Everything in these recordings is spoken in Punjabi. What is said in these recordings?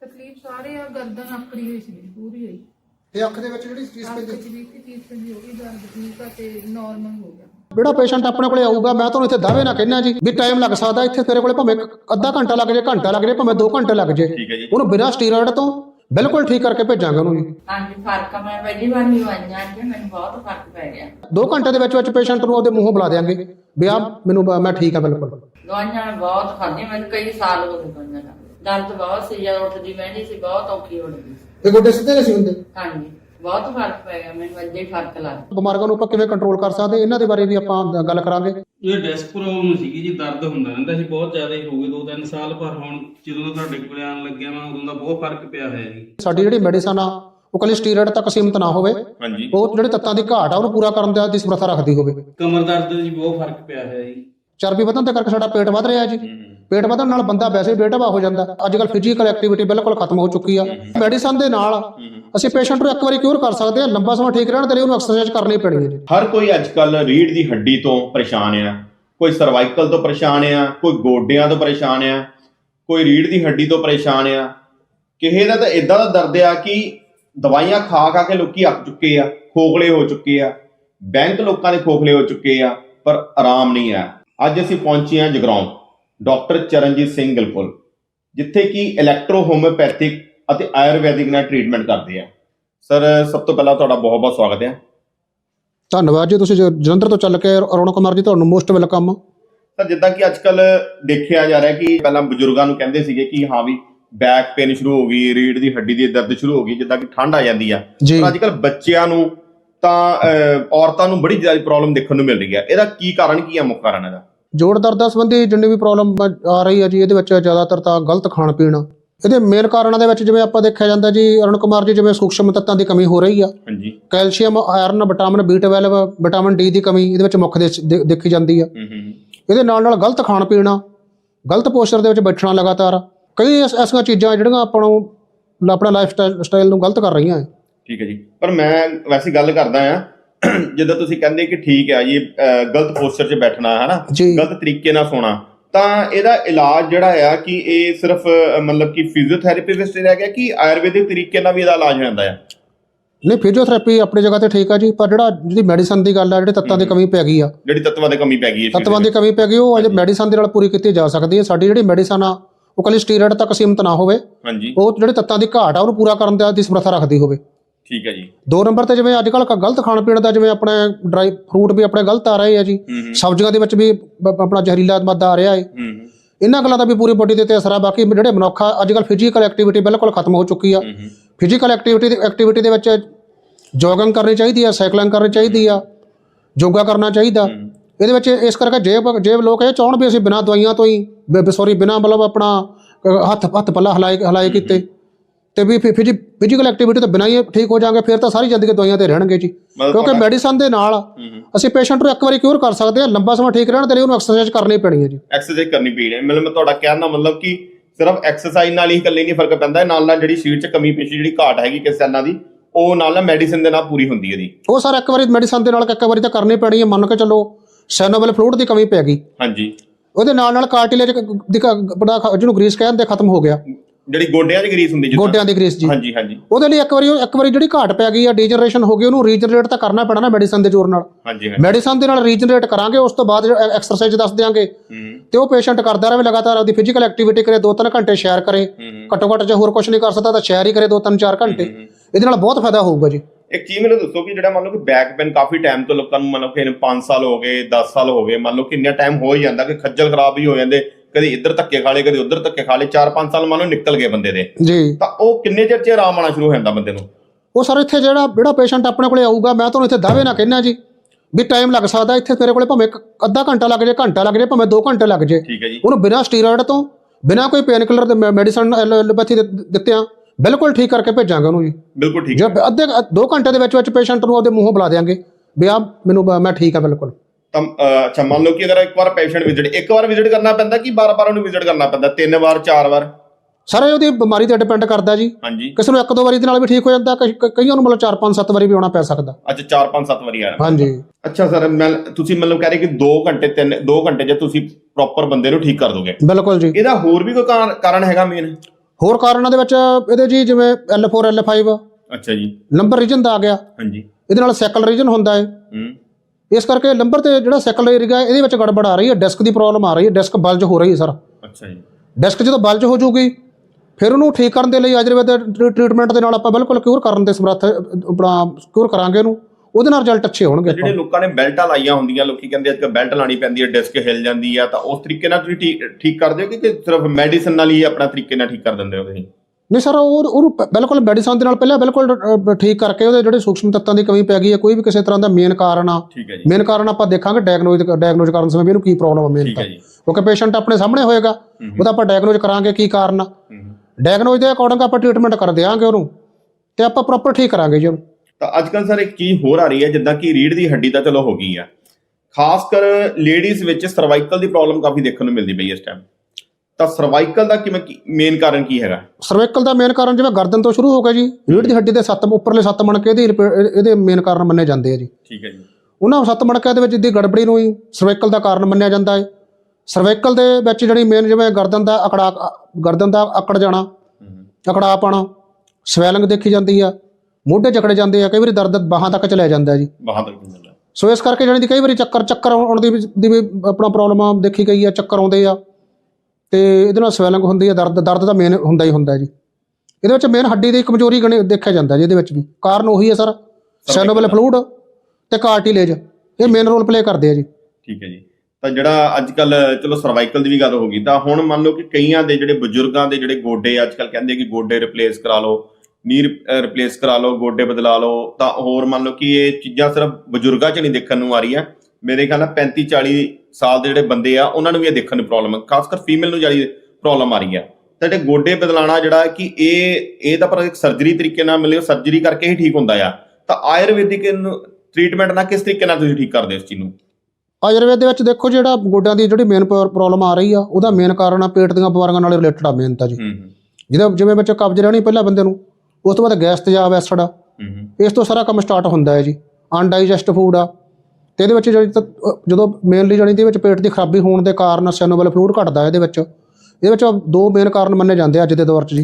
ਤਕਲੀਫ ਸਾਰੇ ਆ ਗਰਦਨ ਆਕੜੀ ਹੋਈ ਸੀ ਮੇਰੀ ਪੂਰੀ ਹੋਈ। ਤੇ ਅੱਖ ਦੇ ਵਿੱਚ ਜਿਹੜੀ ਚੀਜ਼ ਅੱਖ ਪੈਂਦੀ? ਚ ਵੀ ਇੱਕ ਚੀਜ਼ ਪੈਂਦੀ ਹੋ ਗਈ ਦਰਦ ਠੀਕ ਆ ਤੇ ਨਾਰਮਲ ਹੋ ਗਿਆ। ਜਿਹੜਾ ਪੇਸ਼ੈਂਟ ਆਪਣੇ ਕੋਲੇ ਆਊਗਾ ਮੈਂ ਤੁਹਾਨੂੰ ਇੱਥੇ ਦਾਅਵੇ ਨਾ ਕਹਿਣਾ ਜੀ ਵੀ ਟਾਈਮ ਲੱਗ ਸਕਦਾ ਇੱਥੇ ਤੇਰੇ ਕੋਲੇ ਭਾਵੇਂ ਇੱਕ ਅੱਧਾ ਘੰਟਾ ਲੱਗ ਜੇ ਘੰਟਾ ਲੱਗ ਜੇ ਭਾਵੇਂ 2 ਘੰਟੇ ਲੱਗ ਜੇ। ਠੀਕ ਹੈ ਜੀ। ਉਹਨੂੰ ਬਿਨਾਂ ਸਟੀਰੋਇਡ ਤੋਂ ਬਿਲਕੁਲ ਠੀਕ ਕਰਕੇ ਭੇਜਾਂਗੇ ਉਹਨੂੰ ਜੀ। ਹਾਂਜੀ ਫ਼ਰਕ ਆ ਮੈਂ ਪਹਿਲੀ ਵਾਰ ਹੀ ਆਈਆਂ ਕਿ ਮੈਨੂੰ ਬਹੁਤ ਫ਼ਰਕ ਪੈ ਗਿਆ। 2 ਘੰਟੇ ਦੇ ਵਿੱਚ ਵਿੱਚ ਪੇਸ਼ੈਂਟ ਨੂੰ ਉਹਦੇ ਮੂੰਹੋਂ ਬੁਲਾ ਦੇਾਂਗੇ ਵੀ ਆ ਮੈਨੂੰ ਮੈਂ ਠੀਕ ਆ ਬਿਲਕੁਲ। ਦਵਾਈਆਂ ਬਹੁਤ ਖਾਧੀ ਮੈਨੂੰ ਕਈ ਸਾਲ ਹੋ ਗਏ ਦਵਾਈਆਂ ਖਾਂਦੇ ਦਰਦ ਬਹੁਤ ਸੀ ਜਦ ਉੱਠਦੀ ਬਹਿੰਦੀ ਸੀ ਬਹੁਤ ਔਖੀ ਹੋ ਗਈ। ਤੇ ਗੋਡੇ ਸਿੱਧੇ ਨਹੀਂ ਸੀ ਹੁੰਦੇ? ਹਾਂਜੀ ਬਹੁਤ ਫ਼ਰਕ ਪੈ ਗਿਆ ਮੈਨੂੰ ਅੱਜੇ ਫ਼ਰਕ ਲੱਗ ਬਿਮਾਰੀਆਂ ਨੂੰ ਆਪਾਂ ਕਿਵੇਂ ਕੰਟਰੋਲ ਕਰ ਸਕਦੇ? ਇਹਨਾਂ ਦੇ ਬਾਰੇ ਵੀ ਆਪਾਂ ਗੱਲ ਕਰਾਂਗੇ। ਇਹ ਡੈਸਕ ਪ੍ਰੋਬਲਮ ਸੀਗੀ ਜੀ ਦਰਦ ਹੁੰਦਾ ਰਹਿੰਦਾ ਸੀ ਬਹੁਤ ਜ਼ਿਆਦਾ ਹੀ ਹੋ ਗਏ ਦੋ ਤਿੰਨ ਸਾਲ ਪਰ ਹੁਣ ਜਦੋਂ ਦਾ ਤੁਹਾਡੇ ਕੋਲ ਆਉਣ ਲੱਗਿਆ ਮੈਂ ਉਦੋਂ ਦਾ ਬਹੁਤ ਫ਼ਰਕ ਪਿਆ ਹੋਇਆ ਜੀ। ਸਾਡੀ ਜਿਹੜੀ ਮੈਡੀਸਨ ਆ ਉਹ ਕੱਲੀ ਸਟੀਰੋਇਡ ਤੱਕ ਸੀਮਿਤ ਨਾ ਹੋਵੇ। ਹਾਂਜੀ। ਉਹ ਜਿਹੜੇ ਤੱਤਾਂ ਦੀ ਘਾਟ ਆ ਉਹਨੂੰ ਪੂਰਾ ਕਰਨ ਦਾ ਦੀ ਸਮਰੱਥਾ ਰੱਖਦੀ ਹੋਵੇ। ਕਮਰ ਦਰਦ ਜੀ ਬਹੁਤ ਫ਼ਰਕ ਪਿਆ ਹੋਇਆ ਜੀ। ਚਰਬੀ ਵਧਣ ਦੇ ਕਰਕੇ ਸਾਡਾ ਪੇਟ ਵੱਧ ਰਿਹਾ ਜੀ। ਪੇਟ ਵਧਣ ਨਾਲ ਬੰਦਾ ਵੈਸੇ ਬੇਟਵਾ ਹੋ ਜਾਂਦਾ। ਅੱਜ ਕੱਲ ਫਿਜ਼ੀਕਲ ਐਕਟੀਵਿਟੀ ਬਿਲਕੁਲ ਖਤਮ ਹੋ ਚੁੱਕੀ ਆ। ਮੈਡੀਸਨ ਦੇ ਨਾਲ ਅਸੀਂ ਪੇਸ਼ੈਂਟ ਨੂੰ ਇੱਕ ਵਾਰੀ ਕਿਉਰ ਕਰ ਸਕਦੇ ਹਾਂ ਲੰਬਾ ਸਮਾਂ ਠੀਕ ਰਹਿਣ ਦੇ ਲਈ ਉਹਨੂੰ ਐਕਸਰਸਾਈਜ਼ ਕਰਨੀ ਪੈਣੀ ਹੈ। ਹਰ ਕੋਈ ਅੱਜ ਕੱਲ ਰੀੜ ਦੀ ਹੱਡੀ ਤੋਂ ਪਰੇਸ਼ਾਨ ਆ। ਕੋਈ ਸਰਵਾਈਕਲ ਤੋਂ ਪਰੇਸ਼ਾਨ ਆ ਕੋਈ ਗੋਡਿਆਂ ਤੋਂ ਪਰੇਸ਼ਾਨ ਆ ਕੋਈ ਰੀੜ ਦੀ ਹੱਡੀ ਤੋਂ ਪਰੇਸ਼ਾਨ ਆ। ਕਿਸੇ ਦਾ ਤਾਂ ਇਦਾਂ ਦਾ ਦਰਦ ਆ ਕਿ ਦਵਾਈਆਂ ਖਾ ਖਾ ਕੇ ਲੋਕੀ ਅੱਕ ਚੁੱਕੇ ਆ ਖੋਖਲੇ ਹੋ ਚੁੱਕੇ ਆ। ਬੈਂਕ ਲੋਕਾਂ ਦੇ ਖੋਖਲੇ ਹੋ ਚੁੱਕੇ ਆ ਪਰ ਆਰਾਮ ਨਹੀਂ ਆ। ਅੱਜ ਅਸੀਂ ਪਹੁੰਚੇ ਆ ਜਗਰਾਉਂ। ਡਾਕਟਰ ਚਰਨਜੀਤ ਸਿੰਘ ਗਿਲਪੁਰ ਜਿੱਥੇ ਕਿ ਇਲੈਕਟ੍ਰੋ ਹੋਮਿਓਪੈਥਿਕ ਅਤੇ ਆਯੁਰਵੈਦਿਕ ਨਾਲ ਟ੍ਰੀਟਮੈਂਟ ਕਰਦੇ ਆ। ਸਰ ਸਭ ਤੋਂ ਪਹਿਲਾਂ ਤੁਹਾਡਾ ਬਹੁਤ ਬਹੁਤ ਸਵਾਗਤ ਹੈ। ਧੰਨਵਾਦ ਜੀ ਤੁਸੀਂ ਜ- ਜਲੰਧਰ ਤੋਂ ਚੱਲ ਕੇ ਅਰੁਣ ਕੁਮਾਰ ਜੀ ਤੁਹਾਨੂੰ ਮੋਸਟ ਵੈਲਕਮ ਤਾਂ ਜਿੱਦਾਂ ਕਿ ਅੱਜਕੱਲ ਦੇਖਿਆ ਜਾ ਰਿਹਾ ਕਿ ਪਹਿਲਾਂ ਬਜ਼ੁਰਗਾਂ ਨੂੰ ਕਹਿੰਦੇ ਸੀਗੇ ਕਿ ਹਾਂ ਵੀ ਬੈਕ ਪੇਨ ਸ਼ੁਰੂ ਹੋ ਗਈ ਰੀੜ ਦੀ ਹੱਡੀ ਦੀ ਦਰਦ ਸ਼ੁਰੂ ਹੋ ਗਈ ਜਿੱਦਾਂ ਕਿ ਠੰਡ ਆ ਜਾਂਦੀ ਆ। ਜੀ। ਪਰ ਅੱਜਕੱਲ ਬੱਚਿਆਂ ਨੂੰ ਤਾਂ ਅਹ, ਔਰਤਾਂ ਨੂੰ ਬੜੀ ਜ਼ਿਆਦਾ ਪ੍ਰੋਬਲਮ ਦੇਖਣ ਨੂੰ ਮਿਲ ਰਹੀ ਹੈ ਇਹਦਾ ਕੀ ਕਾਰਨ ਕੀ ਹੈ ਮੁੱਖ ਕਾਰਨ ਇਹਦਾ? ਜੋੜ ਦਰਦ ਦਾ ਸੰਬੰਧੀ ਜਿੰਨੀ ਵੀ ਪ੍ਰੋਬਲਮ ਆ ਰਹੀ ਹੈ ਜੀ ਇਹਦੇ ਵਿੱਚ ਜ਼ਿਆਦਾਤਰ ਤਾਂ ਗਲਤ ਖਾਣ ਪੀਣ। ਇਹਦੇ ਮੇਨ ਕਾਰਨਾਂ ਦੇ ਵਿੱਚ ਜਿਵੇਂ ਆਪਾਂ ਦੇਖਿਆ ਜਾਂਦਾ ਜੀ ਅਰੁਣ ਕੁਮਾਰ ਜੀ ਜਿਵੇਂ ਸੂਖਸ਼ਮ ਤੱਤਾਂ ਦੀ ਕਮੀ ਹੋ ਰਹੀ ਆ। ਹਾਂਜੀ। Calcium iron vitamin B12 vitamin D ਦੀ ਕਮੀ ਇਹਦੇ ਵਿੱਚ ਮੁੱਖ ਦੇ- ਦੇਖੀ ਜਾਂਦੀ ਆ। ਹੂੰ ਹੂੰ ਇਹਦੇ ਨਾਲ ਨਾਲ ਗਲਤ ਖਾਣ ਪੀਣਾ ਗਲਤ ਪੋਸਚਰ ਦੇ ਵਿੱਚ ਬੈਠਣਾ ਲਗਾਤਾਰ। ਕਈ ਐਸ- ਐਸੀਆਂ ਚੀਜ਼ਾਂ ਜਿਹੜੀਆਂ ਆਪਾਂ ਨੂੰ ਆਪਣਾ ਲਾਈਫ ਸਟਾਈਲ ਨੂੰ ਗਲਤ ਕਰ ਰਹੀਆਂ ਹੈ ਠੀਕ ਹੈ ਜੀ। ਪਰ ਮੈਂ ਵੈਸੇ ਗੱਲ ਕਰਦਾ ਆ ਜਦੋਂ ਤੁਸੀਂ ਕਹਿੰਦੇ ਕਿ ਠੀਕ ਹੈ ਜੀ ਗਲਤ ਪੋਸਚਰ 'ਚ ਬੈਠਣਾ ਹੈ ਨਾ ਗਲਤ ਤਰੀਕੇ ਨਾਲ ਸੋਣਾ ਤਾਂ ਇਹਦਾ ਇਲਾਜ ਜਿਹੜਾ ਆ ਕਿ ਇਹ ਸਿਰਫ ਮਤਲਬ ਕਿ ਫਿਜ਼ੀਓਥੈਰੇਪੀ ਵਿੱਚ ਰਹਿ ਗਿਆ ਕਿ ਆਯੁਰਵੈਦਿਕ ਤਰੀਕੇ ਨਾਲ ਵੀ ਇਹਦਾ ਇਲਾਜ ਹੋ ਜਾਂਦਾ ਆ? ਨਹੀਂ ਫਿਜ਼ੀਓਥੈਰੇਪੀ ਆਪਣੀ ਜਗ੍ਹਾ ਤੇ ਠੀਕ ਆ ਜੀ ਪਰ ਜਿਹੜਾ ਜਿਹੜੀ ਮੈਡੀਸਨ ਦੀ ਗੱਲ ਆ ਜਿਹੜੇ ਤੱਤਾਂ ਦੀ ਕਮੀ ਪੈ ਗਈ ਆ। ਜਿਹੜੀ ਤੱਤਵਾਂ ਦੀ ਕਮੀ ਪੈ ਗਈ ਹੈ ਤੱਤਾਂ ਦੀ ਕਮੀ ਪੈ ਗਈ ਉਹ ਅਜੇ ਮੈਡੀਸਨ ਦੇ ਨਾਲ ਪੂਰੀ ਕੀਤੀ ਜਾ ਸਕਦੀ ਹੈ। ਸਾਡੀ ਜਿਹੜੀ ਮੈਡੀਸਨ ਆ ਉਹ ਕੱਲੀ ਸਟੀਰੋਇਡ ਤੱਕ ਸੀਮਿਤ ਨਾ ਹੋਵੇ। ਹਾਂਜੀ। ਉਹ ਜਿਹੜੇ ਤੱਤਾਂ ਦੀ ਘਾਟ ਆ ਉਹਨੂੰ ਪੂਰਾ ਕਰਨ ਦਾ ਦੀ ਸਮਰੱਥਾ ਰੱਖਦੀ ਹੋਵੇ। ਠੀਕ ਹੈ ਜੀ। ਦੋ ਨੰਬਰ ਤੇ ਜਿਵੇਂ ਅੱਜ ਕੱਲ ਗਲਤ ਖਾਣ ਪੀਣ ਦਾ ਜਿਵੇਂ ਆਪਣੇ ਡਰਾਈ ਫਰੂਟ ਵੀ ਆਪਣੇ ਗਲਤ ਆ ਰਹੇ ਆ ਜੀ। ਸਬਜ਼ੀਆਂ ਦੇ ਵਿੱਚ ਵੀ ਆਪਣਾ ਜ਼ਹਿਰੀਲਾ ਮਾਦਾ ਆ ਰਿਹਾ ਹੈ ਇਹਨਾਂ ਗੱਲਾਂ ਦਾ ਵੀ ਪੂਰੀ ਬੋਡੀ ਦੇ ਉੱਤੇ ਅਸਰ ਆ। ਬਾਕੀ ਜਿਹੜੇ ਮਨੁੱਖ ਆ ਅੱਜ ਕੱਲ ਫਿਜ਼ੀਕਲ ਐਕਟੀਵਿਟੀ ਬਿਲਕੁਲ ਖਤਮ ਹੋ ਚੁੱਕੀ ਆ। ਫਿਜ਼ੀਕਲ ਐਕਟੀਵਿਟੀ ਦੇ ਐਕਟੀਵਿਟੀ ਦੇ ਵਿੱਚ ਜੋਗਿੰਗ ਕਰਨੀ ਚਾਹੀਦੀ ਆ ਸਾਈਕਲਿੰਗ ਕਰਨੀ ਚਾਹੀਦੀ ਆ ਯੋਗਾ ਕਰਨਾ ਚਾਹੀਦਾ। ਇਹਦੇ ਵਿੱਚ ਇਸ ਕਰਕੇ ਜੇ ਜੇ ਲੋਕ ਇਹ ਚਾਹਣ ਵੀ ਅਸੀਂ ਬਿਨਾਂ ਦਵਾਈਆਂ ਤੋਂ ਹੀ ਸੌਰੀ ਬਿਨਾਂ ਮਤਲਬ ਆਪਣਾ ਹੱਥ ਹੱਥ ਪੱਲਾ ਹਲਾਏ ਹਲਾਏ ਕੀਤੇ। ਤੇ ਵੀ ਫਿਜ਼ੀਕਲ ਐਕਟੀਵਿਟੀ ਤੋਂ ਬਿਨਾਂ ਹੀ ਠੀਕ ਹੋ ਜਾਣਗੇ ਫਿਰ ਤਾਂ ਸਾਰੀ ਜ਼ਿੰਦਗੀ ਦਵਾਈਆਂ ਤੇ ਰਹਿਣਗੇ ਜੀ। ਕਿਉਂਕਿ ਮੈਡੀਸਨ ਦੇ ਨਾਲ ਅਸੀਂ ਪੇਸ਼ੈਂਟ ਨੂੰ ਇੱਕ ਵਾਰੀ ਕਿਉਰ ਕਰ ਸਕਦੇ ਹਾਂ ਲੰਬਾ ਸਮਾਂ ਠੀਕ ਰਹਿਣ ਦੇ ਲਈ ਉਹਨੂੰ ਐਕਸਰਸਾਈਜ਼ ਕਰਨੀ ਪੈਣੀ ਹੈ ਜੀ। ਐਕਸਰਸਾਈਜ਼ ਕਰਨੀ ਪਈ ਹੈ। ਮਤਲਬ ਤੁਹਾਡਾ ਕਹਿਣ ਦਾ ਮਤਲਬ ਕਿ ਸਿਰਫ ਐਕਸਰਸਾਈਜ਼ ਨਾਲ ਹੀ ਇਕੱਲੇ ਨਹੀਂ ਫ਼ਰਕ ਪੈਂਦਾ ਨਾਲ ਨਾਲ ਜਿਹੜੀ ਸਰੀਰ 'ਚ ਕਮੀ ਪੇਸ਼ੀ ਜਿਹੜੀ ਘਾਟ ਹੈਗੀ ਕਿਸੇ ਸੈੱਲਾਂ ਦੀ ਉਹ ਨਾਲ ਨਾਲ ਮੈਡੀਸਿਨ ਦੇ ਨਾਲ ਪੂਰੀ ਹੁੰਦੀ ਹੈ ਦੀ ਉਹ ਸਰ ਇੱਕ ਵਾਰੀ ਮੈਡੀਸਨ ਦੇ ਨਾਲ ਇੱਕ ਵਾਰੀ ਤਾਂ ਕਰਨੀ ਪੈਣੀ ਹੈ ਮੰਨ ਕੇ ਚੱਲੋ ਸੈਨੋਬਲ ਫਲੂਇਡ ਦੀ ਕਮੀ ਪੈ ਗਈ। ਹਾਂਜੀ। ਉਹਦੇ ਨਾਲ ਨਾਲ ਕਾਰਟਿਲੇਜ ਦੀ ਬੜਾ ਜਿਹਨੂੰ ਗਰੀਸ ਕਹਿੰਦੇ ਖਤਮ ਹੋ ਗਿਆ। ਜਿਹੜੀ ਗੋਡਿਆਂ 'ਚ ਗਰੀਸ ਹੁੰਦੀ ਗੋਡਿਆਂ ਦੀ ਗਰੀਸ ਜੀ। ਹਾਂਜੀ ਹਾਂਜੀ। ਉਹਦੇ ਲਈ ਇੱਕ ਵਾਰੀ ਇੱਕ ਵਾਰੀ ਜਿਹੜੀ ਘਾਟ ਪੈ ਗਈ ਆ ਡੀਜਨਰੇਸ਼ਨ ਹੋ ਗਈ ਉਹਨੂੰ ਰੀਜਨਰੇਟ ਤਾਂ ਕਰਨਾ ਪੈਣਾ ਨਾ ਮੈਡੀਸਨ ਦੇ ਜ਼ੋਰ ਨਾਲ। ਹਾਂਜੀ ਹਾਂਜੀ। ਮੈਡੀਸਨ ਦੇ ਨਾਲ ਰੀਜਨਰੇਟ ਕਰਾਂਗੇ ਉਸ ਤੋਂ ਬਾਅਦ ਐਕਸਰਸਾਈਜ਼ ਦੱਸ ਦਿਆਂਗੇ। ਹੂੰ। ਤੇ ਉਹ ਪੇਸ਼ੈਂਟ ਕਰਦਾ ਰਹੇ ਲਗਾਤਾਰ ਆਪਦੀ ਫਿਜ਼ੀਕਲ ਐਕਟੀਵਿਟੀ ਕਰੇ 2-3 ਘੰਟੇ ਸ਼ੇਅਰ ਕਰੇ। ਹੂੰ ਘੱਟੋ ਘੱਟ ਜੇ ਹੋਰ ਕੁਝ ਨਹੀਂ ਕਰ ਸਕਦਾ ਤਾਂ ਸ਼ੇਅਰ ਹੀ ਕਰੇ 2-3-4 ਘੰਟੇ। ਇਹਦੇ ਨਾਲ ਬਹੁਤ ਫਾਇਦਾ ਹੋਊਗਾ ਜੀ। ਇੱਕ ਚੀਜ਼ ਮੈਨੂੰ ਦੱਸੋ ਕਿ ਜਿਹੜਾ ਮੰਨ ਲਓ ਕਿ ਬੈਕ ਪੇਨ ਕਾਫੀ ਟਾਈਮ ਤੋਂ ਲੋਕਾਂ ਨੂੰ ਮੰਨ ਲਓ ਕਿ 5 ਸਾਲ ਹੋ ਗਏ 10 ਸਾਲ ਹੋ ਗਏ ਮੰਨ ਲਓ ਕਿੰਨਾ ਟਾਈਮ ਹੋ ਹੀ ਜਾਂਦਾ ਕਿ ਖੱਜਲ ਖਰਾਬ ਹੀ ਹੋ ਜਾਂਦੇ। ਕਦੀ ਇੱਧਰ ਧੱਕੇ ਖਾ ਲਏ ਕਦੀ ਉੱਧਰ ਧੱਕੇ ਖਾ ਲਏ 4-5 ਸਾਲ ਮੰਨ ਲਓ ਨਿਕਲ ਗਏ ਬੰਦੇ ਦੇ। ਜੀ। ਤਾਂ ਉਹ ਕਿੰਨੇ ਚਿਰ 'ਚ ਆਰਾਮ ਆਉਣਾ ਸ਼ੁਰੂ ਹੋ ਜਾਂਦਾ ਬੰਦੇ ਨੂੰ? ਉਹ ਸਰ ਇੱਥੇ ਜਿਹੜਾ ਜਿਹੜਾ ਪੇਸ਼ੈਂਟ ਆਪਣੇ ਕੋਲੇ ਆਊਗਾ ਮੈਂ ਤੁਹਾਨੂੰ ਇੱਥੇ ਦਾਅਵੇ ਨਾ ਕਹਿਣਾ ਜੀ ਵੀ ਟਾਈਮ ਲੱਗ ਸਕਦਾ ਇੱਥੇ ਤੇਰੇ ਕੋਲੇ ਭਾਵੇਂ ਇੱਕ ਅੱਧਾ ਘੰਟਾ ਲੱਗ ਜੇ ਘੰਟਾ ਲੱਗ ਜੇ ਭਾਵੇਂ 2 ਘੰਟੇ ਲੱਗ ਜੇ। ਠੀਕ ਹੈ ਜੀ। ਉਹਨੂੰ ਬਿਨਾਂ ਸਟੀਰੋਇਡ ਤੋਂ ਬਿਨਾਂ ਕੋਈ ਪੇਨ ਕਿਲਰ ਦੇ ਮੈਡੀਸਨ ਐਲੋਪੈਥੀ ਦੇ ਦਿੱਤਿਆਂ ਬਿਲਕੁਲ ਠੀਕ ਕਰਕੇ ਭੇਜਾਂਗੇ ਉਹਨੂੰ ਜੀ। ਬਿਲਕੁਲ ਠੀਕ ਜੇ ਅੱਧੇ 2 ਘੰਟੇ ਦੇ ਵਿੱਚ ਵਿੱਚ ਪੇਸ਼ੈਂਟ ਨੂੰ ਉਹਦੇ ਮੂੰਹੋਂ ਬੁਲਾ ਦੇਾਂਗੇ ਵੀ ਆ ਮੈਨੂੰ ਮੈਂ ਠੀਕ ਆ ਬਿਲਕੁਲ। ਤਾਂ ਅੱਛਾ ਮੰਨ ਲਓ ਕਿ ਅਗਰ ਇੱਕ ਵਾਰ ਪੇਸ਼ੈਂਟ ਵਿਜ਼ਿਟ ਇੱਕ ਵਾਰ ਵਿਜ਼ਿਟ ਕਰਨਾ ਪੈਂਦਾ ਕਿ ਬਾਰ-ਬਾਰ ਉਹਨੂੰ ਵਿਜ਼ਿਟ ਕਰਨਾ ਪੈਂਦਾ? ਤਿੰਨ ਵਾਰ ਚਾਰ ਵਾਰ? ਸਰ ਇਹ ਉਹਦੀ ਬਿਮਾਰੀ ਤੇ ਡਿਪੈਂਡ ਕਰਦਾ ਜੀ। ਹਾਂਜੀ। ਕਿਸੇ ਨੂੰ ਇੱਕ ਦੋ ਵਾਰੀ ਦੇ ਨਾਲ ਵੀ ਠੀਕ ਹੋ ਜਾਂਦਾ ਕਈ- ਕਈ- ਕਈਆਂ ਨੂੰ ਮਤਲਬ 4 5 7 ਵਾਰੀ ਵੀ ਆਉਣਾ ਪੈ ਸਕਦਾ। ਅੱਛਾ 4 5 7 ਵਾਰੀ ਆਇਆ ਹਾਂਜੀ। ਅੱਛਾ ਸਰ ਮੈਂ ਤੁਸੀਂ ਮਤਲਬ ਕਹਿ ਰਹੇ ਕਿ 2 ਘੰਟੇ 3 2 ਘੰਟੇ 'ਚ ਤੁਸੀਂ ਪ੍ਰੋਪਰ ਬੰਦੇ ਨੂੰ ਠੀਕ ਕਰ ਦੋਗੇ। ਬਿਲਕੁਲ ਜੀ। ਇਹਦਾ ਹੋਰ ਵੀ ਕੋਈ ਕਾਰਨ- ਕਾਰਨ ਹੈਗਾ ਮੇਨ ਹੋਰ ਕਾਰਨਾਂ ਦੇ ਵਿੱਚ ਇਹਦੇ ਜੀ ਜਿਵੇਂ L4 L5 ਅੱਛਾ ਜੀ। ਲੰਬਰ ਰੀਜਨ ਦਾ ਆ ਗਿਆ। ਹਾਂਜੀ। ਇਹਦੇ ਨਾਲ ਸਾਈਕਲ ਰੀਜਨ ਹੁੰਦਾ ਹੈ। ਹੂੰ। ਇਸ ਕਰਕੇ ਲੰਬਰ ਤੇ ਜਿਹੜਾ ਸਾਈਕਲ ਏਰੀਆ ਇਹਦੇ ਵਿੱਚ ਗੜਬੜ ਆ ਰਹੀ ਹੈ ਡਿਸਕ ਦੀ ਪ੍ਰੋਬਲਮ ਆ ਰਹੀ ਹੈ ਡਿਸਕ ਬਲਜ ਹੋ ਰਹੀ ਹੈ ਸਰ। ਅੱਛਾ ਜੀ। ਡਿਸਕ ਜਦੋਂ ਬਲਜ ਹੋ ਜਾਊਗੀ ਫਿਰ ਉਹਨੂੰ ਠੀਕ ਕਰਨ ਦੇ ਲਈ ਆਯੁਰਵੇਦ ਟ੍ਰੀਟਮੈਂਟ ਦੇ ਨਾਲ ਆਪਾਂ ਬਿਲਕੁਲ ਕਿਉਰ ਕਰਨ ਦੇ ਸਮਰੱਥ ਆਪਣਾ ਕਿਉਰ ਕਰਾਂਗੇ ਉਹਨੂੰ ਉਹਦੇ ਨਾਲ ਰਿਜ਼ਲਟ ਅੱਛੇ ਹੋਣਗੇ ਜਿਹੜੇ ਲੋਕਾਂ ਨੇ ਬੈਲਟਾਂ ਲਾਈਆਂ ਹੁੰਦੀਆਂ ਲੋਕੀ ਕਹਿੰਦੇ ਅੱਜ ਕੱਲ੍ਹ ਬੈਲਟ ਲਾਣੀ ਪੈਂਦੀ ਹੈ ਡਿਸਕ ਹਿਲ ਜਾਂਦੀ ਆ ਤਾਂ ਉਸ ਤਰੀਕੇ ਨਾਲ ਤੁਸੀਂ ਠੀਕ ਠੀਕ ਕਰਦੇ ਹੋ ਕਿ ਸਿਰਫ ਮੈਡੀਸਨ ਨਾਲ ਹੀ ਆਪਣਾ ਤਰੀਕੇ ਨਾਲ ਠੀਕ ਕਰ ਦਿੰਦੇ ਹੋ ਤੁਸੀਂ? ਨਹੀਂ ਸਰ ਉਹ ਉਹਨੂੰ ਬਿਲਕੁਲ ਮੈਡੀਸਨ ਦੇ ਨਾਲ ਪਹਿਲਾਂ ਬਿਲਕੁਲ ਠੀਕ ਕਰਕੇ ਉਹਦੇ ਜਿਹੜੇ ਸੂਖਸ਼ਮ ਤੱਤਾਂ ਦੀ ਕਮੀ ਪੈ ਗਈ ਹੈ ਕੋਈ ਵੀ ਕਿਸੇ ਤਰ੍ਹਾਂ ਦਾ ਮੇਨ ਕਾਰਨ ਆ। ਮੇਨ ਕਾਰਨ ਆਪਾਂ ਦੇਖਾਂਗੇ ਡਾਇਗਨੋਜ਼ ਡਾਇਗਨੋਜ਼ ਕਰਨ ਸਮੇਂ ਵੀ ਇਹਨੂੰ ਕੀ ਪ੍ਰੋਬਲਮ ਆ ਮੇਨ ਤਾਂ। ਕਿਉਂਕਿ ਪੇਸ਼ੈਂਟ ਆਪਣੇ ਸਾਹਮਣੇ ਹੋਏਗਾ ਉਹਦਾ ਆਪਾਂ ਡਾਇਗਨੋਜ਼ ਕਰਾਂਗੇ ਕੀ ਕਾਰਨ ਆ। ਹੂੰ ਡਾਇਗਨੋਜ਼ ਦੇ ਅਕੋਰਡਿੰਗ ਆਪਾਂ ਟ੍ਰੀਟਮੈਂਟ ਕਰ ਦਿਆਂਗੇ ਉਹਨੂੰ ਤੇ ਆਪਾਂ ਪ੍ਰੋਪਰ ਠੀਕ ਕਰਾਂਗੇ ਜੀ ਉਹਨੂੰ। ਤਾਂ ਅੱਜ ਕੱਲ੍ਹ ਸਰ ਇੱਕ ਚੀਜ਼ ਹੋਰ ਆ ਰਹੀ ਹੈ ਜਿੱਦਾਂ ਕਿ ਰੀੜ ਦੀ ਹੱਡੀ ਤਾਂ ਚਲੋ ਹੋ ਗਈ ਆ। ਖਾਸ ਕਰ ਲੇਡੀਜ਼ ਵਿੱਚ ਸਰਵਾਈਕਲ ਦੀ ਪ੍ਰੋਬਲਮ ਕਾਫੀ ਦੇਖਣ ਨੂੰ ਮਿਲਦੀ ਪਈ ਇਸ ਟਾਈਮ ਤਾਂ ਸਰਵਾਈਕਲ ਦਾ ਕਿਵੇਂ ਮੇਨ ਕਾਰਨ ਕੀ ਹੈਗਾ? ਸਰਵਾਈਕਲ ਦਾ ਮੇਨ ਕਾਰਨ ਜਿਵੇਂ ਗਰਦਨ ਤੋਂ ਸ਼ੁਰੂ ਹੋ ਗਿਆ ਜੀ ਰੀੜ੍ਹ ਦੀ ਹੱਡੀ ਦੇ ਸੱਤ ਉੱਪਰਲੇ ਸੱਤ ਮਣਕੇ ਇਹਦੇ ਇਹਦੇ ਮੇਨ ਕਾਰਨ ਮੰਨੇ ਜਾਂਦੇ ਆ ਜੀ। ਠੀਕ ਹੈ ਜੀ। ਉਹਨਾਂ ਸੱਤ ਮਣਕਿਆਂ ਦੇ ਵਿੱਚ ਦੀ ਗੜਬੜੀ ਨੂੰ ਹੀ ਸਰਵਾਈਕਲ ਦਾ ਕਾਰਨ ਮੰਨਿਆ ਜਾਂਦਾ ਹੈ। ਸਰਵਾਈਕਲ ਦੇ ਵਿੱਚ ਜਿਹੜੀ ਮੇਨ ਜਿਵੇਂ ਗਰਦਨ ਦਾ ਅਕੜਾ ਗਰਦਨ ਦਾ ਅਕੜ ਜਾਣਾ ਅਕੜਾ ਪਾਣਾ ਸਵੈਲਿੰਗ ਦੇਖੀ ਜਾਂਦੀ ਆ ਮੋਢੇ ਜਕੜੇ ਜਾਂਦੇ ਆ ਕਈ ਵਾਰੀ ਦਰਦ ਬਾਹਾਂ ਤੱਕ ਚਲਿਆ ਜਾਂਦਾ ਜੀ। ਬਾਹਾਂ ਤੱਕ ਮਿਲਦਾ ਸੋ ਇਸ ਕਰਕੇ ਜਾਣੀ ਦੀ ਕਈ ਵਾਰੀ ਚੱਕਰ ਚੱਕਰ ਆਉਣ ਦੀ ਵੀ ਦੀ ਵੀ ਆਪਣਾ ਪ੍ਰੋਬਲਮ ਦੇਖੀ ਗਈ ਆ ਚੱਕਰ ਆਉਂਦੇ ਆ। ਤੇ ਇਹਦੇ ਨਾਲ ਸਵੈਲਿੰਗ ਹੁੰਦੀ ਆ ਦਰਦ ਦਰਦ ਤਾਂ ਮੇਨ ਹੁੰਦਾ ਹੀ ਹੁੰਦਾ ਜੀ। ਇਹਦੇ ਵਿੱਚ ਮੇਨ ਹੱਡੀ ਦੀ ਕਮਜ਼ੋਰੀ ਗਣੇ ਦੇਖਿਆ ਜਾਂਦਾ ਜੀ ਇਹਦੇ ਵਿੱਚ ਵੀ। ਕਾਰਨ ਉਹੀ ਹੈ ਸਰ ਸੈਨੋਬਲ ਫਲੂਇਡ ਤੇ ਕਾਰਟਿਲੇਜ ਇਹ ਮੇਨ ਰੋਲ ਪਲੇ ਕਰਦੇ ਆ ਜੀ। ਠੀਕ ਹੈ ਜੀ। ਤਾਂ ਜਿਹੜਾ ਅੱਜ ਕੱਲ ਚਲੋ ਸਰਵਾਈਕਲ ਦੀ ਵੀ ਗੱਲ ਹੋ ਗਈ ਤਾਂ ਹੁਣ ਮੰਨ ਲਓ ਕਿ ਕਈਆਂ ਦੇ ਜਿਹੜੇ ਬਜ਼ੁਰਗਾਂ ਦੇ ਜਿਹੜੇ ਗੋਡੇ ਅੱਜ ਕੱਲ ਕਹਿੰਦੇ ਕਿ ਗੋਡੇ ਰਿਪਲੇਸ ਕਰਾ ਲਓ ਨੀ ਰਿਪਲੇਸ ਕਰਾ ਲਓ ਗੋਡੇ ਬਦਲਾ ਲਓ ਤਾਂ ਹੋਰ ਮੰਨ ਲਓ ਕਿ ਇਹ ਚੀਜ਼ਾਂ ਸਿਰਫ ਬਜ਼ੁਰਗਾਂ 'ਚ ਨਹੀਂ ਦੇਖਣ ਨੂੰ ਆ ਰਹੀਆਂ। ਮੇਰੇ ਖਿਆਲ ਨਾਲ 35 40 ਸਾਲ ਦੇ ਜਿਹੜੇ ਬੰਦੇ ਆ ਉਹਨਾਂ ਨੂੰ ਵੀ ਇਹ ਦੇਖਣ ਨੂੰ ਪ੍ਰੋਬਲਮ ਖਾਸ ਕਰ ਫੀਮੇਲ ਨੂੰ ਜਿਹੜੀ ਪ੍ਰੋਬਲਮ ਆ ਰਹੀ ਆ। ਤਾਂ ਜਿਹੜੇ ਗੋਡੇ ਬਦਲਾਣਾ ਜਿਹੜਾ ਕਿ ਇਹ ਇਹ ਤਾਂ ਪਰ ਇੱਕ ਸਰਜਰੀ ਤਰੀਕੇ ਨਾਲ ਮਿਲਿਓ ਸਰਜਰੀ ਕਰਕੇ ਹੀ ਠੀਕ ਹੁੰਦਾ ਆ। ਤਾਂ ਆਯੁਰਵੈਦਿਕ ਟ੍ਰੀਟਮੈਂਟ ਨਾਲ ਕਿਸ ਤਰੀਕੇ ਨਾਲ ਤੁਸੀਂ ਠੀਕ ਕਰਦੇ ਹੋ ਇਸ ਚੀਜ਼ ਨੂੰ? ਆਯੁਰਵੇਦ ਦੇ ਵਿੱਚ ਦੇਖੋ ਜਿਹੜਾ ਗੋਡਿਆਂ ਦੀ ਜਿਹੜੀ ਮੇਨ ਪ੍ਰੋਬਲਮ ਆ ਰਹੀ ਆ ਉਹਦਾ ਮੇਨ ਕਾਰਨ ਆ ਪੇਟ ਦੀਆਂ ਬਿਮਾਰੀਆਂ ਨਾਲ ਰਿਲੇਟਡ ਆ ਮੇਨ ਤਾਂ ਜੀ। ਜਿਹਦਾ ਜਿਵੇਂ ਵਿੱਚ ਕਬਜ਼ ਰਹਿਣੀ ਪਹਿਲਾਂ ਬੰਦੇ ਨੂੰ ਉਸ ਤੋਂ ਬਾਅਦ ਗੈਸ ਤੇਜ਼ਾਬ ਐਸਿਡ ਆ। ਇਸ ਤੋਂ ਸਾਰਾ ਕੰਮ ਸਟਾਰਟ ਹੁੰਦਾ ਹੈ ਜੀ। ਅਨਡਾਈਜੈਸਟ ਫੂਡ ਆ। ਤੇ ਇਹਦੇ ਵਿੱਚ ਜਿਹੜੀ ਤਾਂ, ਅ, ਜਦੋਂ ਮੇਨਲੀ ਜਾਣੀ ਦੇ ਵਿੱਚ ਪੇਟ ਦੀ ਖਰਾਬੀ ਹੋਣ ਦੇ ਕਾਰਨ ਸੈਨੋਬਲ ਫਲੂਇਡ ਘਟਦਾ ਇਹਦੇ ਵਿੱਚ ਇਹਦੇ ਵਿੱਚ ਦੋ ਮੇਨ ਕਾਰਨ ਮੰਨੇ ਜਾਂਦੇ ਆ ਅੱਜ ਦੇ ਦੌਰ 'ਚ ਜੀ।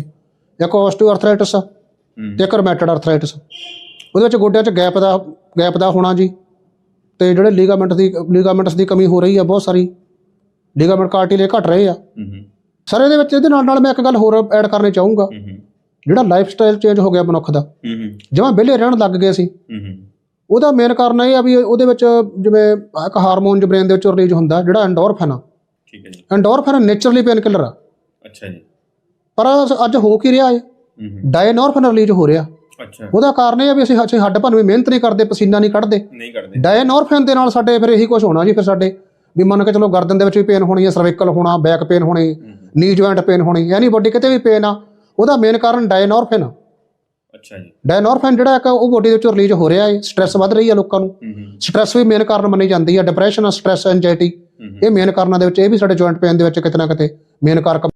ਇੱਕ ਆਸਟੀਓਆਰਥਰਾਈਟਿਸ ਹੂੰ। ਤੇ ਇੱਕ ਰੋਮੈਟਡ ਆਰਥਰਾਈਟਿਸ ਉਹਦੇ ਵਿੱਚ ਗੋਡਿਆਂ 'ਚ ਗੈਪ ਦਾ ਗੈਪ ਦਾ ਹੋਣਾ ਜੀ। ਤੇ ਜਿਹੜੇ ਲੀਗਾਮੈਂਟ ਦੀ ਲੀਗਾਮੈਂਟਸ ਦੀ ਕਮੀ ਹੋ ਰਹੀ ਆ ਬਹੁਤ ਸਾਰੀ। ਲੀਗਾਮੈਂਟ ਕਾਰਟਿਲੇ ਘਟ ਰਹੇ ਆ। ਸਰ ਇਹਦੇ ਵਿੱਚ ਇਹਦੇ ਨਾਲ ਨਾਲ ਮੈਂ ਇੱਕ ਗੱਲ ਹੋਰ ਐਡ ਕਰਨੀ ਚਾਹੂੰਗਾ। ਜਿਹੜਾ ਲਾਈਫ ਸਟਾਈਲ ਚੇਂਜ ਹੋ ਗਿਆ ਮਨੁੱਖ ਦਾ। ਜਿਵੇਂ ਵਿਹਲੇ ਰਹਿਣ ਲੱਗ ਗਏ ਸੀ। ਉਹਦਾ ਮੇਨ ਕਾਰਨ ਇਹ ਆ ਵੀ ਉਹਦੇ ਵਿੱਚ ਜਿਵੇਂ ਇੱਕ ਹਾਰਮੋਨ ਜੋ ਬ੍ਰੇਨ ਦੇ ਵਿੱਚ ਰਿਲੀਜ਼ ਹੁੰਦਾ ਜਿਹੜਾ ਐਂਡੋਰਫਿਨ ਆ। ਠੀਕ ਹੈ ਜੀ। ਐਂਡੋਰਫਿਨ ਨੇਚਰਲੀ ਪੇਨ ਕਿਲਰ ਆ। ਅੱਛਾ ਜੀ। ਪਰ ਅੱਜ ਹੋ ਕੀ ਰਿਹਾ ਹੈ ਡਾਇਨੋਰਫਿਨ ਰਿਲੀਜ਼ ਹੋ ਰਿਹਾ। ਅੱਛਾ। ਉਹਦਾ ਕਾਰਨ ਇਹ ਆ ਵੀ ਅਸੀਂ ਅਸੀਂ ਹੱਡ ਭੰਨਵੀਂ ਮਿਹਨਤ ਨਹੀਂ ਕਰਦੇ ਪਸੀਨਾ ਨਹੀਂ ਕੱਢਦੇ। ਨਹੀਂ ਕਰਦੇ ਡਾਇਨੋਰਫਿਨ ਦੇ ਨਾਲ ਸਾਡੇ ਫਿਰ ਇਹੀ ਕੁਝ ਹੋਣਾ ਜੀ ਫਿਰ ਸਾਡੇ ਵੀ ਮੰਨ ਕੇ ਚਲੋ ਗਰਦਨ ਦੇ ਵਿੱਚ ਵੀ ਪੇਨ ਹੋਣੀ ਹੈ ਸਰਵਾਈਕਲ ਹੋਣਾ ਬੈਕ ਪੇਨ ਹੋਣੀ ਨੀ ਜੁਆਇੰਟ ਪੇਨ ਹੋਣੀ ਐਨੀ ਬੋਡੀ ਕਿਤੇ ਵੀ ਪੇਨ ਆ ਉਹਦਾ ਮੇਨ ਕਾਰਨ ਡਾਇਨੋਰਫਿਨ ਆ। ਅੱਛਾ ਜੀ। ਡਾਇਨੋਰਫਿਨ ਜਿਹੜਾ ਇੱਕ ਉਹ ਬੋਡੀ ਦੇ ਵਿੱਚੋਂ ਰਿਲੀਜ਼ ਹੋ ਰਿਹਾ ਹੈ ਸਟ੍ਰੈਸ ਵੱਧ ਰਹੀ ਹੈ ਲੋਕਾਂ ਨੂੰ। ਹੂੰ ਹੂੰ। ਸਟ੍ਰੈਸ ਵੀ ਮੇਨ ਕਾਰਨ ਮੰਨੀ ਜਾਂਦੀ ਹੈ ਡਿਪਰੈਸ਼ਨ ਸਟ੍ਰੈਸ ਐਂਜ਼ਾਇਟੀ ਹੂੰ ਹੂੰ। ਇਹ ਮੇਨ ਕਾਰਨਾਂ ਦੇ ਵਿੱਚ ਇਹ ਵੀ ਸਾਡੇ ਜੁਆਇੰਟ ਪੇਨ ਦੇ ਵਿੱਚ ਕਿਤੇ ਨਾ ਕਿਤੇ ਮੇਨ ਕਾਰਕ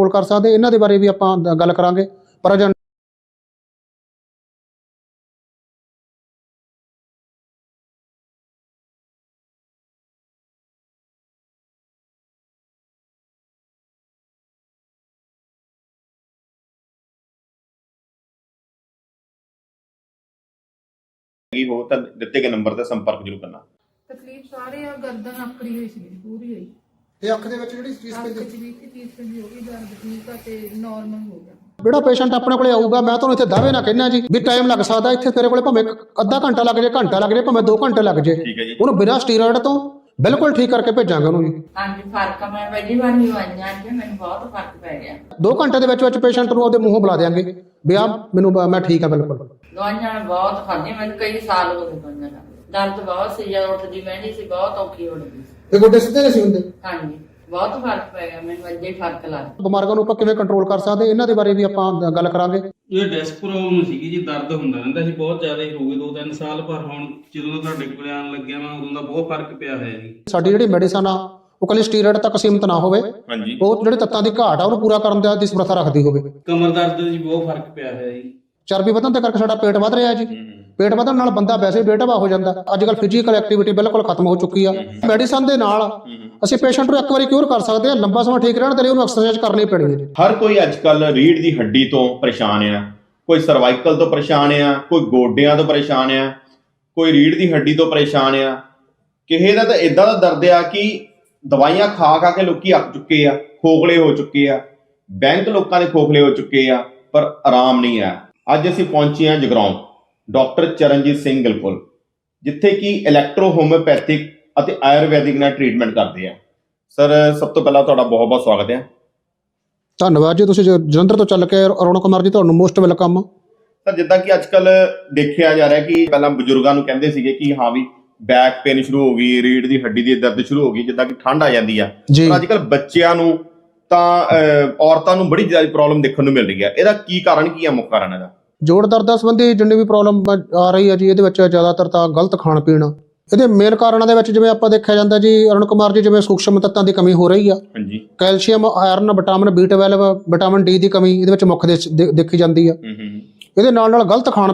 ਕੋਲ ਕਰ ਸਕਦੇ ਇਹਨਾਂ ਦੇ ਬਾਰੇ ਵੀ ਆਪਾਂ ਗੱਲ ਕਰਾਂਗੇ। ਪਰ ਅਜੰਡਾ ਹੈਗੀ ਹੋ ਦਿੱਤੇ ਗਏ ਨੰਬਰ ਤੇ ਸੰਪਰਕ ਜ਼ਰੂਰ ਕਰਨਾ। ਤਕਲੀਫ ਸਾਰੇ ਆ ਗਰਦਨ ਆਕੜੀ ਹੋਈ ਸੀ ਪੂਰੀ ਹੋਈ। ਤੇ ਅੱਖ ਦੇ ਵਿੱਚ ਜਿਹੜੀ ਚੀਜ਼ ਅੱਖ ਚ ਵੀ ਚੀਜ਼ ਪੈਂਦੀ ਹੋ ਗਈ ਦਰਦ ਠੀਕ ਆ ਤੇ ਨਾਰਮਲ ਹੋ ਗਿਆ। ਜਿਹੜਾ ਪੇਸ਼ੈਂਟ ਆਪਣੇ ਕੋਲੇ ਆਊਗਾ ਮੈਂ ਤੁਹਾਨੂੰ ਇੱਥੇ ਦਾਅਵੇ ਨਾ ਕਹਿਣਾ ਜੀ ਵੀ ਟਾਈਮ ਲੱਗ ਸਕਦਾ ਇੱਥੇ ਤੇਰੇ ਕੋਲੇ ਭਾਵੇਂ ਇੱਕ ਅੱਧਾ ਘੰਟਾ ਲੱਗ ਜੇ ਘੰਟਾ ਲੱਗ ਜੇ ਭਾਵੇਂ 2 ਘੰਟੇ ਲੱਗ ਜੇ। ਠੀਕ ਹੈ ਜੀ। ਉਹਨੂੰ ਬਿਨਾਂ ਸਟੀਰੋਇਡ ਤੋਂ ਬਿਲਕੁਲ ਠੀਕ ਕਰਕੇ ਭੇਜਾਂਗੇ ਉਹਨੂੰ ਜੀ। ਹਾਂਜੀ ਫ਼ਰਕ ਆ ਮੈਂ ਪਹਿਲੀ ਵਾਰ ਹੀ ਆਈਆਂ ਅੱਜ ਮੈਨੂੰ ਬਹੁਤ ਫ਼ਰਕ ਪੈ ਗਿਆ। 2 ਘੰਟੇ ਦੇ ਵਿੱਚ ਵਿੱਚ ਪੇਸ਼ੈਂਟ ਨੂੰ ਉਹਦੇ ਮੂੰਹੋਂ ਬੁਲਾ ਦੇਾਂਗੇ ਵੀ ਆ ਮੈਨੂੰ ਮੈਂ ਠੀਕ ਆ ਬਿਲਕੁਲ। ਦਵਾਈਆਂ ਬਹੁਤ ਖਾਧੀ ਮੈਨੂੰ ਕਈ ਸਾਲ ਹੋ ਗਏ ਦਵਾਈਆਂ ਨਾਲ ਦਰਦ ਬਹੁਤ ਸੀ ਜਦ ਉੱਠਦੀ ਬਹਿੰਦੀ ਸੀ ਬਹੁਤ ਔਖੀ ਹੋ ਰਹੀ ਸੀ। ਇਹ ਗੋਡੇ ਸਿੱਧੇ ਨਹੀਂ ਸੀ ਹੁੰਦੇ? ਹਾਂਜੀ ਬਹੁਤ ਫ਼ਰਕ ਪੈ ਗਿਆ ਮੈਨੂੰ ਅੱਜੇ ਹੀ ਫ਼ਰਕ ਲੱਗ ਬਿਮਾਰੀਆਂ ਨੂੰ ਆਪਾਂ ਕਿਵੇਂ ਕੰਟਰੋਲ ਕਰ ਸਕਦੇ? ਇਹਨਾਂ ਦੇ ਬਾਰੇ ਵੀ ਆਪਾਂ ਗੱਲ ਕਰਾਂਗੇ। ਇਹ ਡੈਸਕ ਪ੍ਰੋਬਲਮ ਸੀਗੀ ਜੀ ਦਰਦ ਹੁੰਦਾ ਰਹਿੰਦਾ ਸੀ ਬਹੁਤ ਜ਼ਿਆਦਾ ਹੀ ਹੋ ਗਏ ਦੋ ਤਿੰਨ ਸਾਲ ਪਰ ਹੁਣ ਜਦੋਂ ਦਾ ਤੁਹਾਡੇ ਕੋਲ ਆਉਣ ਲੱਗਿਆ ਮੈਂ ਉਦੋਂ ਦਾ ਬਹੁਤ ਫ਼ਰਕ ਪਿਆ ਹੋਇਆ ਜੀ। ਸਾਡੀ ਜਿਹੜੀ ਮੈਡੀਸਨ ਆ ਉਹ ਕੱਲੀ ਸਟੀਰੋਇਡ ਤੱਕ ਸੀਮਿਤ ਨਾ ਹੋਵੇ। ਹਾਂਜੀ। ਉਹ ਜਿਹੜੇ ਤੱਤਾਂ ਦੀ ਘਾਟ ਆ ਉਹਨੂੰ ਪੂਰਾ ਕਰਨ ਦੀ ਸਮਰੱਥਾ ਰੱਖਦੀ ਹੋਵੇ। ਕਮਰ ਦਰਦ ਜੀ ਬਹੁਤ ਫ਼ਰਕ ਪਿਆ ਹੋਇਆ ਜੀ। ਚਰਬੀ ਵਧਣ ਦੇ ਕਰਕੇ ਸਾਡਾ ਪੇਟ ਵਧ ਰਿਹਾ ਜੀ। ਪੇਟ ਵਧਣ ਨਾਲ ਬੰਦਾ ਵੈਸੇ ਬੇਟਵਾ ਹੋ ਜਾਂਦਾ। ਅੱਜ ਕੱਲ ਫਿਜ਼ੀਕਲ ਐਕਟੀਵਿਟੀ ਬਿਲਕੁਲ ਖਤਮ ਹੋ ਚੁੱਕੀ ਆ। ਮੈਡੀਸਨ ਦੇ ਨਾਲ ਅਸੀਂ ਪੇਸ਼ੈਂਟ ਨੂੰ ਇੱਕ ਵਾਰੀ ਕਿਉਰ ਕਰ ਸਕਦੇ ਹਾਂ ਲੰਬਾ ਸਮਾਂ ਠੀਕ ਰਹਿਣ ਦੇ ਲਈ ਉਹਨੂੰ ਐਕਸਰਸਾਈਜ਼ ਕਰਨੀ ਪੈਣੀ ਹੈ। ਹਰ ਕੋਈ ਅੱਜ ਕੱਲ ਰੀੜ ਦੀ ਹੱਡੀ ਤੋਂ ਪਰੇਸ਼ਾਨ ਆ। ਕੋਈ ਸਰਵਾਈਕਲ ਤੋਂ ਪਰੇਸ਼ਾਨ ਆ ਕੋਈ ਗੋਡਿਆਂ ਤੋਂ ਪਰੇਸ਼ਾਨ ਆ ਕੋਈ ਰੀੜ ਦੀ ਹੱਡੀ ਤੋਂ ਪਰੇਸ਼ਾਨ ਆ। ਕਿਸੇ ਦਾ ਤਾਂ ਇਦਾਂ ਦਾ ਦਰਦ ਆ ਕਿ ਦਵਾਈਆਂ ਖਾ ਖਾ ਕੇ ਲੋਕੀ ਅੱਕ ਚੁੱਕੇ ਆ ਖੋਖਲੇ ਹੋ ਚੁੱਕੇ ਆ। ਬੈਂਕ ਲੋਕਾਂ ਦੇ ਖੋਖਲੇ ਹੋ ਚੁੱਕੇ ਆ ਪਰ ਆਰਾਮ ਨਹੀਂ ਆ। ਅੱਜ ਅਸੀਂ ਪਹੁੰਚੇ ਆ ਜਗਰਾਉਂ। ਡਾਕਟਰ ਚਰਨਜੀਤ ਸਿੰਘ ਗਿੱਲ ਕੋਲ ਜਿੱਥੇ ਕਿ ਇਲੈਕਟ੍ਰੋ ਹੋਮਿਓਪੈਥਿਕ ਅਤੇ ਆਯੁਰਵੈਦਿਕ ਨਾਲ ਟ੍ਰੀਟਮੈਂਟ ਕਰਦੇ ਆ। ਸਰ ਸਭ ਤੋਂ ਪਹਿਲਾਂ ਤੁਹਾਡਾ ਬਹੁਤ ਬਹੁਤ ਸਵਾਗਤ ਹੈ। ਧੰਨਵਾਦ ਜੀ ਤੁਸੀਂ ਜਲੰਧਰ ਤੋਂ ਚੱਲ ਕੇ ਰੌਣਕ ਕੁਮਾਰ ਜੀ ਤੁਹਾਨੂੰ ਮੋਸਟ ਵੈਲਕਮ ਤਾਂ ਜਿੱਦਾਂ ਕਿ ਅੱਜ ਕੱਲ ਦੇਖਿਆ ਜਾ ਰਿਹਾ ਕਿ ਪਹਿਲਾਂ ਬਜ਼ੁਰਗਾਂ ਨੂੰ ਕਹਿੰਦੇ ਸੀਗੇ ਕਿ ਹਾਂ ਵੀ ਬੈਕ ਪੇਨ ਸ਼ੁਰੂ ਹੋ ਗਈ ਰੀੜ ਦੀ ਹੱਡੀ ਦੀ ਦਰਦ ਸ਼ੁਰੂ ਹੋ ਗਈ ਜਿੱਦਾਂ ਕਿ ਠੰਡ ਆ ਜਾਂਦੀ ਆ। ਪਰ ਅੱਜ ਕੱਲ ਬੱਚਿਆਂ ਨੂੰ ਤਾਂ ਔਰਤਾਂ ਨੂੰ ਬੜੀ ਜ਼ਿਆਦਾ ਪ੍ਰੋਬਲਮ ਦੇਖਣ ਨੂੰ ਮਿਲ ਰਹੀ ਹੈ ਇਹਦਾ ਕੀ ਕਾਰਨ ਕੀ ਹੈ ਮੁੱਖ ਕਾਰਨ ਇਹਦਾ? ਜੋੜ ਦਰਦ ਦਾ ਸੰਬੰਧੀ ਜਿੰਨੀ ਵੀ ਪ੍ਰੋਬਲਮ ਆ ਰਹੀ ਹੈ ਜੀ ਇਹਦੇ ਵਿੱਚ ਜ਼ਿਆਦਾਤਰ ਤਾਂ ਗਲਤ ਖਾਣ ਪੀਣ। ਇਹਦੇ ਮੇਨ ਕਾਰਨਾਂ ਦੇ ਵਿੱਚ ਜਿਵੇਂ ਆਪਾਂ ਦੇਖਿਆ ਜਾਂਦਾ ਜੀ ਅਰੁਣ ਕੁਮਾਰ ਜੀ ਜਿਵੇਂ ਸੂਖਸ਼ਮ ਤੱਤਾਂ ਦੀ ਕਮੀ ਹੋ ਰਹੀ ਆ। ਹਾਂਜੀ। Calcium iron vitamin B12 vitamin D ਦੀ ਕਮੀ ਇਹਦੇ ਵਿੱਚ ਮੁੱਖ ਦੇ- ਦੇ- ਦੇਖੀ ਜਾਂਦੀ ਆ। ਇਹਦੇ ਨਾਲ ਨਾਲ ਗਲਤ ਖਾਣ